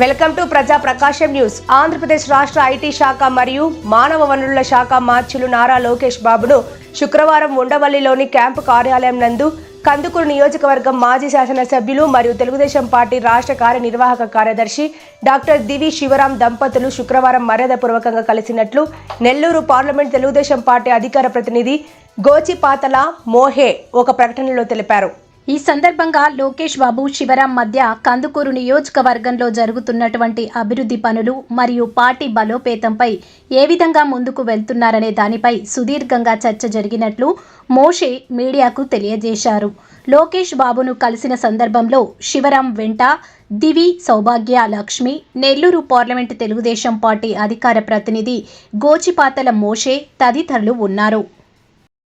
Welcome to ప్రజా ప్రకాశం news. Andhra Pradesh రాష్ట్ర IT శాఖ మరియు మానవ వనరుల శాఖ మార్చులు నారా లోకేష్ బాబును శుక్రవారం ఉండవల్లిలోని క్యాంపు కార్యాలయం నందు కందుకూరు నియోజకవర్గం మాజీ శాసనసభ్యులు మరియు తెలుగుదేశం పార్టీ రాష్ట్ర కార్యనిర్వాహక కార్యదర్శి డాక్టర్ దివి శివరాం దంపతులు శుక్రవారం మర్యాదపూర్వకంగా కలిసినట్లు నెల్లూరు పార్లమెంట్ తెలుగుదేశం పార్టీ అధికార ప్రతినిధి గోచిపాతల మోహే ఒక ప్రకటనలో తెలిపారు. ఈ సందర్భంగా లోకేష్ బాబు శివరాం మధ్య కందుకూరు నియోజకవర్గంలో జరుగుతున్నటువంటి అభివృద్ధి పనులు మరియు పార్టీ బలోపేతంపై ఏ విధంగా ముందుకు వెళ్తున్నారనే దానిపై సుదీర్ఘంగా చర్చ జరిగినట్లు మోషే మీడియాకు తెలియజేశారు. లోకేష్ బాబును కలిసిన సందర్భంలో శివరాం వెంట దివి సౌభాగ్య లక్ష్మి నెల్లూరు పార్లమెంటు తెలుగుదేశం పార్టీ అధికార ప్రతినిధి గోచిపాతల మోషే తదితరులు ఉన్నారు.